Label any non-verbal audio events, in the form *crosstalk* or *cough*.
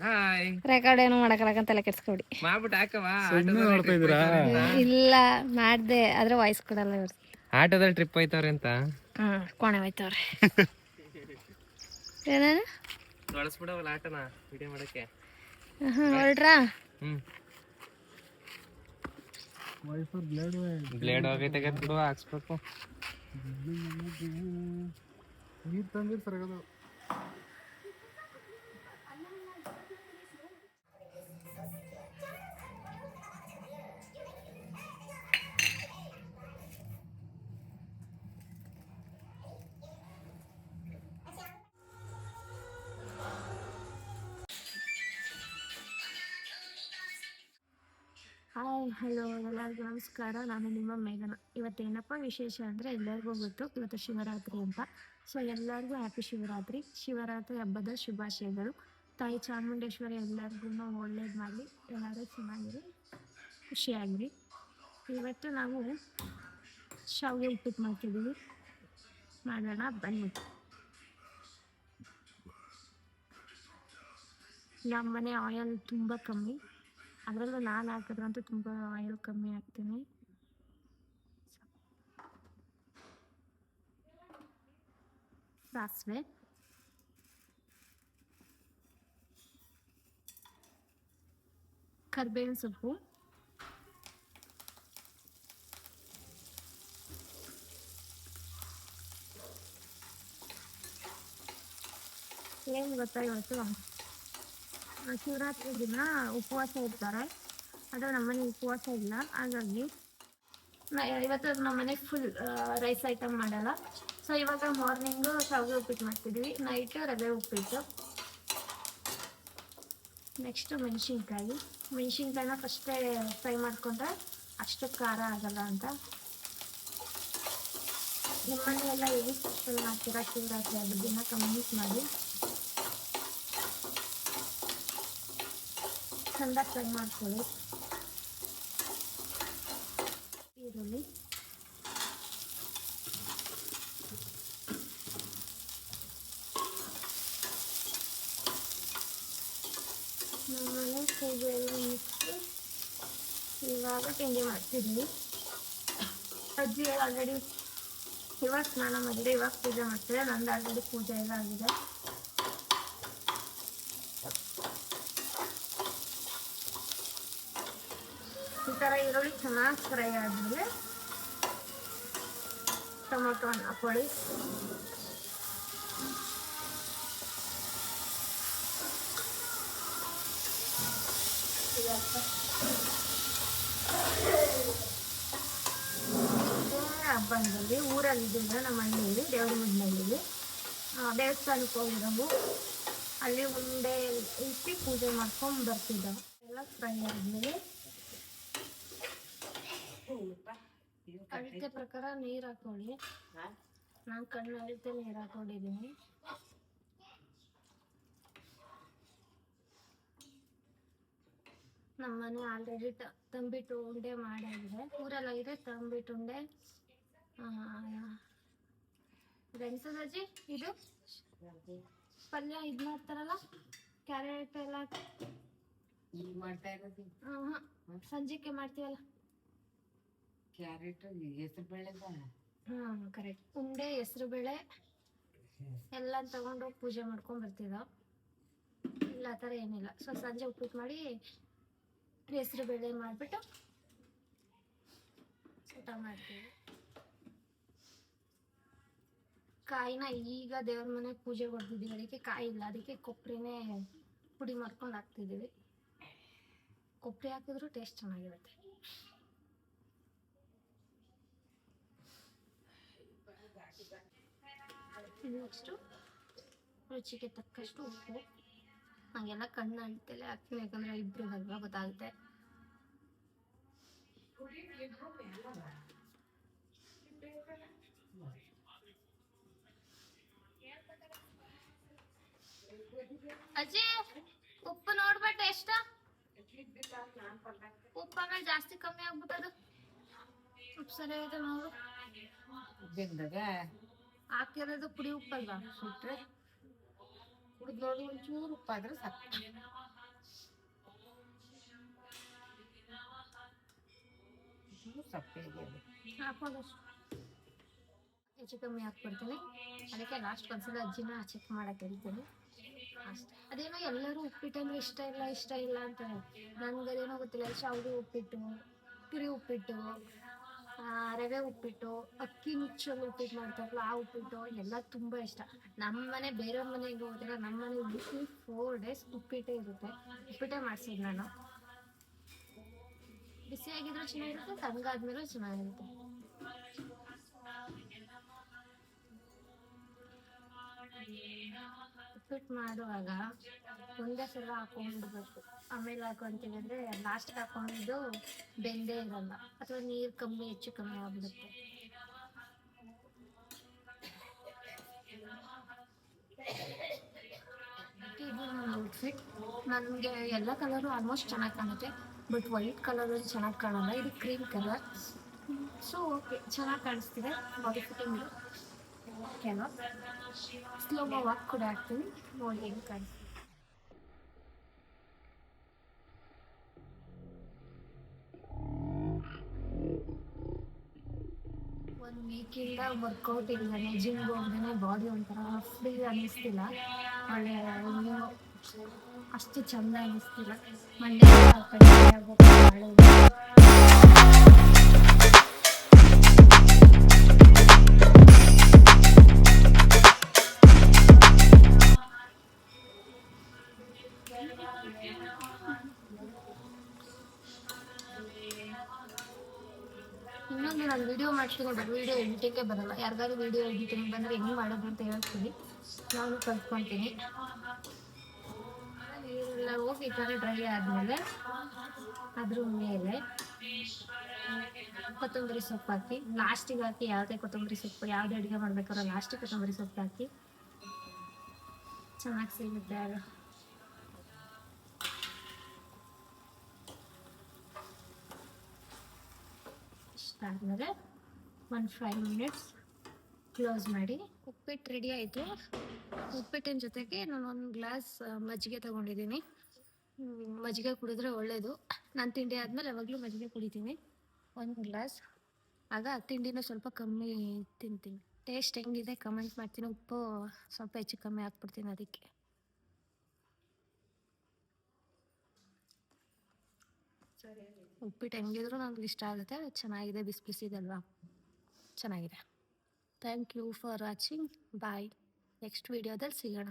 Hi record ಏನು ಮಾಡಕ್ಕಾಗಂತ ತಲೆ ಕೆಡ್ಸ್ಕೊಡಿ ಮಾಡ್ಬಿಟ್ಟು ಹಾಕವಾ ನೋಡ್ತಾ ಇದ್ದೀರಾ? ಇಲ್ಲ ಮಾಡ್ದೆ ಆದ್ರೆ ವಾಯ್ಸ್ ಕೊಡಲ್ಲ ಇವ್ರು. ಆಟೋದಲ್ಲಿ ಟ್ರಿಪ್ ಹೋಯ್ತವ್ರೆ ಅಂತ? ಹಾ ಕೋಣೆ ಹೋಯ್ತವ್ರೆ. *laughs* ಏನೇನು ಬಳಸ್ಬಿಡವಲ್ಲ ಆಟನ ವಿಡಿಯೋ ಮಾಡಕ್ಕೆ. ಹ್ಮ್ ಹೊರಡ್ರಾ ಹ್ಮ್. ವೈಫರ್ ಬ್ಲೇಡ್ ಹೋಗೈತೆ ಬಿಡು ಹಾಕ್ಸ್ಬೇಕು. ನೀರು ತಂದಿರ್ ಸರಿಯಾಗದು ಹಲೋ ಎಲ್ಲರಿಗೂ ನಮಸ್ಕಾರ. ನಾನು ನಿಮ್ಮ ಮೇಘನ. ಇವತ್ತೇನಪ್ಪ ವಿಶೇಷ ಅಂದರೆ ಎಲ್ಲರಿಗೂ ಗೊತ್ತು. ಇವತ್ತು ಶಿವರಾತ್ರಿ ಅಂತ. ಸೊ ಎಲ್ಲರಿಗೂ ಹ್ಯಾಪಿ ಶಿವರಾತ್ರಿ. ಶಿವರಾತ್ರಿ ಹಬ್ಬದ ಶುಭಾಶಯಗಳು. ತಾಯಿ ಚಾಮುಂಡೇಶ್ವರಿ ಎಲ್ಲರಿಗೂ ಒಳ್ಳೇದು ಮಾಡಲಿ. ಎಲ್ಲರೂ ಚೆನ್ನಾಗಿರಿ. ಖುಷಿಯಾಗಿರಿ. ಇವತ್ತು ನಾವು ಶಾವಿಗೆ ಉಪ್ಪಿಟ್ಟು ಮಾಡ್ತಿದ್ದೀವಿ. ಮಾಡೋಣ, ಬನ್ನಿ. ನಮ್ಮ ಮನೆ ಆಯಲ್ ತುಂಬ ಕಮ್ಮಿ. ಅದರಲ್ಲೂ ನಾನು ಹಾಕಿದ್ರಂತೂ ತುಂಬ ಆಯಿಲ್ ಕಮ್ಮಿ ಹಾಕ್ತೀನಿ. ಸಾಸಿವೆ. ಕರ್ಬೇವಿನ ಸೊಪ್ಪು. ಏನು ಗೊತ್ತಾ ಇವತ್ತು ಆ, ಶಿವರಾತ್ರಿ ದಿನ ಉಪವಾಸ ಇರ್ತಾರೆ ಆದರೆ ನಮ್ಮನೆ ಉಪವಾಸ ಇಲ್ಲ. ಹಾಗಾಗಿ ಇವತ್ತು ನಮ್ಮನೆ ಫುಲ್ ರೈಸ್ ಐಟಮ್ ಮಾಡಲ್ಲ. ಸೊ ಇವಾಗ ಮಾರ್ನಿಂಗು ಶಾವಿಗೆ ಉಪ್ಪಿಟ್ಟು ಮಾಡ್ತಿದ್ವಿ. ನೈಟ್ ರವೆ ಉಪ್ಪಿಟ್ಟು. ನೆಕ್ಸ್ಟು ಮೆಣಸಿನ್ಕಾಯಿ. ಮೆಣಸಿನ್ಕಾಯಿನ ಫಸ್ಟೇ ಫ್ರೈ ಮಾಡ್ಕೊಂಡ್ರೆ ಅಷ್ಟು ಖಾರ ಆಗಲ್ಲ ಅಂತ. ನಿಮ್ಮನೆಯೆಲ್ಲ ಹೇಗೆ ಮಾಡ್ತೀರಾ? ಶಿವರಾತ್ರಿ ಅದು ದಿನ ಕಮೆಂಟ್ ಮಾಡಿ. ಚಂದ ಫ್ರೈ ಮಾಡ್ಕೊಳ್ಳಿ ಈರುಳ್ಳಿ. ನಮ್ಮನೆ ಪೂಜೆ ಎಲ್ಲ ಇಟ್ಟು ಇವಾಗ ತಿಂಡಿ ಮಾಡ್ತಿದ್ವಿ ಅಜ್ಜಿ ಆಲ್ರೆಡಿ ಇವಾಗ ಸ್ನಾನ ಮಾಡಿದ್ರೆ ಇವಾಗ ಪೂಜೆ ಮಾಡ್ತಾರೆ. ನಂದು ಆಲ್ರೆಡಿ ಪೂಜೆ ಎಲ್ಲ ಆಗಿದೆ. ಥರ ಈರುಳ್ಳಿ ಚೆನ್ನಾಗಿ ಫ್ರೈ ಆದಮೇಲೆ ಟೊಮೊಟೊ ಹಣ್ಣು ಹಾಕೊಳ್ಳಿ ಹಬ್ಬದಲ್ಲಿ ಊರಲ್ಲಿ ಇದ್ದಿದ್ರೆ ನಮ್ಮ ಮನೆಯಲ್ಲಿ, ದೇವ್ರ ಮನೆಯಲ್ಲಿ ದೇವಸ್ಥಾನಕ್ಕೆ ಹೋಗಿದ್ದವು ಅಲ್ಲಿ ಉಂಡೆ ಇಟ್ಟು ಪೂಜೆ ಮಾಡ್ಕೊಂಡು ಬರ್ತಿದ್ದವು ಎಲ್ಲ ಫ್ರೈ ಆದಮೇಲೆ ಅಳತೆ ಪ್ರಕಾರ ನೀರ್ ಹಾಕೊಳ್ಳಿ. ನಾನು ಕಣ್ಣು ಅಳತೆ ನೀರು ಹಾಕೊಂಡಿದ್ದೀನಿ. ನಮ್ಮನೆ ಆಲ್ರೆಡಿ ತಂಬಿಟ್ಟು ಉಂಡೆ ಮಾಡಿದ್ರೆ ಇದೆ ತಂಬಿಟ್ಟು ಉಂಡೆ. ಅಜ್ಜಿ ಇದು? ಪಲ್ಯ ಇದ್ ಮಾಡ್ತಾರಲ್ಲ ಕ್ಯಾರೆಟ್ ಎಲ್ಲ ಮಾಡ್ತಾ ಇರೋದು? ಸಂಜೆಗೆ ಮಾಡ್ತೀವಲ್ಲ. ಕ್ಯಾರೆಟ್, ಹೆಸರು ಬೇಳೆ ಹಾಂ ಕರೆಕ್ಟ್ ಉಂಡೆ, ಹೆಸರು ಬೇಳೆ ಎಲ್ಲ ತಗೊಂಡು ಪೂಜೆ ಮಾಡ್ಕೊಂಡ್ ಬರ್ತಿದ್ದ. ಇಲ್ಲ, ಆ ಥರ ಏನಿಲ್ಲ. ಸೊ, ಸಂಜೆ ಉಪ್ಪಿಟ್ಟು ಮಾಡಿ ಹೆಸರು ಬೇಳೆ ಮಾಡಿಬಿಟ್ಟು ಊಟ ಮಾಡ್ತೀವಿ. ಕಾಯಿನ ಈಗ ದೇವ್ರ ಮನೆ ಪೂಜೆ ಹೊಡೆದಿದ್ದೀವಿ ಅದಕ್ಕೆ ಕಾಯಿ ಇಲ್ಲ. ಅದಕ್ಕೆ ಕೊಬ್ಬರಿನೇ ಪುಡಿ ಮಾಡ್ಕೊಂಡು ಹಾಕ್ತಿದ್ದೀವಿ. ಕೊಬ್ಬರಿ ಹಾಕಿದ್ರು ಟೇಸ್ಟ್ ಚೆನ್ನಾಗಿರುತ್ತೆ. ನೆಕ್ಸ್ಟು ರುಚಿಗೆ ತಕ್ಕಷ್ಟು ಉಪ್ಪು. ಹಾಗೆಲ್ಲ ಕಣ್ಣು ಅಳ್ತಲೇ ಹಾಕ್ತೀವಿ ಯಾಕಂದ್ರೆ ಇಬ್ರು ಹಲ್ವಾ ಗೊತ್ತಾಗುತ್ತೆ. ಅಜ್ಜಿ, ಉಪ್ಪು ನೋಡ್ಬಿಟ್ಟು ಎಷ್ಟ? ಉಪ್ಪು ಆಮೇಲೆ ಜಾಸ್ತಿ ಕಮ್ಮಿ ಆಗ್ಬಿಟ್ಟದು. ಉಪ್ಪು ಸರಿ ಐತೆ ನೋಡು ಹಾಕಿರೋದು ಪುಡಿ ಉಪ್ಪಲ್ವಾ? ಸುಟ್ರೆ ಇದು ನೋಡಿ, ಒಂಚೂರು ಉಪ್ಪಾದ್ರೆ ಸಾಕು. ಸಪ್ಪೆ ಹೆಚ್ಚು ಕಮ್ಮಿ ಹಾಕ್ಬಿಡ್ತೀನಿ. ಅದಕ್ಕೆ ಲಾಸ್ಟ್ ಒಂದ್ಸಲ ಅಜ್ಜಿನ ಚೆಕ್ ಮಾಡಕ್ಕೆ ಹೇಳ್ತೀನಿ. ಅಷ್ಟೇ. ಅದೇನೋ ಎಲ್ಲರೂ ಉಪ್ಪಿಟ್ಟಂದ್ರೆ ಇಷ್ಟ ಇಲ್ಲ ಇಷ್ಟ ಇಲ್ಲ ಅಂತಾರೆ. ನನ್ಗೆ ಅದೇನೋ ಗೊತ್ತಿಲ್ಲ ಶಾವಿಗೆ ಉಪ್ಪಿಟ್ಟು ಪುರಿ ಉಪ್ಪಿಟ್ಟು ರವೆ ಉಪ್ಪಿಟ್ಟು, ಅಕ್ಕಿ ನುಚ್ಚಲ್ಲಿ ಉಪ್ಪಿಟ್ಟು ಮಾಡ್ತಾರಲ್ಲ, ಆ ಉಪ್ಪಿಟ್ಟು ಎಲ್ಲ ತುಂಬ ಇಷ್ಟ. ನಮ್ಮ ಮನೆ ಬೇರೆಯವ್ರ ಮನೆಗೆ ಹೋದ್ರೆ ನಮ್ಮ ಮನೆ ವೀಕ್ಲಿ ಫೋರ್ ಡೇಸ್ ಉಪ್ಪಿಟ್ಟೇ ಇರುತ್ತೆ. ಉಪ್ಪಿಟ್ಟೇ ಮಾಡ್ಸಿದ್ದು ನಾನು. ಬಿಸಿಯಾಗಿದ್ರೂ ಚೆನ್ನಾಗಿರುತ್ತೆ, ತಂಗಾದ್ಮೇಲೂ ಚೆನ್ನಾಗಿರುತ್ತೆ. ಉಪ್ಪಿಟ್ಟು ಮಾಡುವಾಗ ಒಂದೇ ಸಲ ಹಾಕೊಂಡ್ಬಿಡ್ಬೇಕು ಆಮೇಲೆ ಹಾಕೊಂತೀವಿ ಅಂದರೆ ಲಾಸ್ಟ್ ಹಾಕೊಂಡಿದ್ದು ಬೆಂದೇ ಇರಲ್ಲ. ಅಥವಾ ನೀರು ಕಮ್ಮಿ, ಹೆಚ್ಚು ಕಮ್ಮಿ ಆಗ್ಬಿಡುತ್ತೆ. ಇದು ನನಗೆ ಎಲ್ಲ ಕಲರು ಆಲ್ಮೋಸ್ಟ್ ಚೆನ್ನಾಗಿ ಕಾಣುತ್ತೆ. ಬಟ್ ವೈಟ್ ಕಲರ್ ಚೆನ್ನಾಗಿ ಕಾಣಲ್ಲ. ಇದು ಕ್ರೀಮ್ ಕಲರ್ ಸೊ ಓಕೆ ಚೆನ್ನಾಗಿ ಕಾಣಿಸ್ತಿದೆ. ಬಾಡಿ ಫಿಟ್ಟಿಂಗ್ ಓಕೆನಾ ಸ್ಲೋ ವಾಕ್ ಕೂಡ ಹಾಕ್ತೀನಿ ನೋಡಿ ಹೆಂಗೆ ಕಾಣಿಸ್ತೀನಿ ಒಂದು ವೀಕಿಂದ ವರ್ಕೌಟ್ ಇಲ್ಲದೆ ಜಿಮ್ಗೆ ಹೋಗ್ದೇ ಬಾಡಿ ಒಂಥರ ಫ್ರೀ ಅನ್ನಿಸ್ತಿಲ್ಲ ಒಳ್ಳೆ ಅಷ್ಟು ಚೆಂದ ಅನ್ನಿಸ್ತಿಲ್ಲ ಮಂಡ್ಯ ನಾನು ವಿಡಿಯೋ ಮಾಡ್ತೀನಿ ಬಟ್ ವಿಡಿಯೋ ಎಡಿಟಿಂಗೇ ಬರಲ್ಲ. ಯಾರಿಗಾದ್ರೂ ವಿಡಿಯೋ ಎಡಿಟಿಂಗ್ ಬಂದರೆ ಹೆಂಗೆ ಮಾಡೋದು ಅಂತ ಹೇಳ್ತೀನಿ. ನಾನು ಕಲ್ತ್ಕೊತೀನಿ ನೀರೆಲ್ಲ ಹೋಗಿ ಈ ಥರ ಡ್ರೈ ಆದಮೇಲೆ ಅದ್ರ ಮೇಲೆ ಕೊತ್ತಂಬರಿ ಸೊಪ್ಪು ಹಾಕಿ ಲಾಸ್ಟಿಗೆ ಹಾಕಿ ಯಾವುದೇ ಕೊತ್ತಂಬರಿ ಸೊಪ್ಪು, ಯಾವುದೇ ಅಡುಗೆ ಮಾಡ್ಬೇಕಾದ್ರೆ ಲಾಸ್ಟಿಗೆ ಕೊತ್ತಂಬರಿ ಸೊಪ್ಪು ಹಾಕಿ. ಚೆನ್ನಾಗಿ ಸಿಗುತ್ತೆ ಅದು ಇಷ್ಟಾದ್ಮೇಲೆ ಒಂದು ಫೈವ್ ಮಿನಿಟ್ಸ್ ಕ್ಲೋಸ್ ಮಾಡಿ. ಉಪ್ಪಿಟ್ಟು ರೆಡಿ ಆಯಿತು. ಉಪ್ಪಿಟ್ಟಿನ ಜೊತೆಗೆ ನಾನು ಒಂದು ಗ್ಲಾಸ್ ಮಜ್ಜಿಗೆ ತಗೊಂಡಿದ್ದೀನಿ. ಮಜ್ಜಿಗೆ ಕುಡಿದ್ರೆ ಒಳ್ಳೆಯದು ನಾನು ತಿಂಡಿ ಆದಮೇಲೆ ಯಾವಾಗಲೂ ಮಜ್ಜಿಗೆ ಕುಡಿತೀನಿ. ಒಂದು ಗ್ಲಾಸ್ ಆಗ ತಿಂಡಿನ ಸ್ವಲ್ಪ ಕಮ್ಮಿ ತಿಂತೀನಿ. ಟೇಸ್ಟ್ ಹೆಂಗಿದೆ? ಕಮೆಂಟ್ ಮಾಡ್ತೀನಿ. ಉಪ್ಪು ಸ್ವಲ್ಪ ಹೆಚ್ಚು ಕಮ್ಮಿ ಹಾಕ್ಬಿಡ್ತೀನಿ ಅದಕ್ಕೆ. ಉಪ್ಪಿಟ್ಟು ಹೆಂಗಿದ್ರು ನನಗೆ ಇಷ್ಟ ಆಗುತ್ತೆ, ಚೆನ್ನಾಗಿದೆ ಬಿಸಿ ಬಿಸಿದಲ್ವಾ ಚೆನ್ನಾಗಿದೆ thank you for watching bye next ವಿಡಿಯೋದಲ್ಲಿ ಸಿಗೋಣ.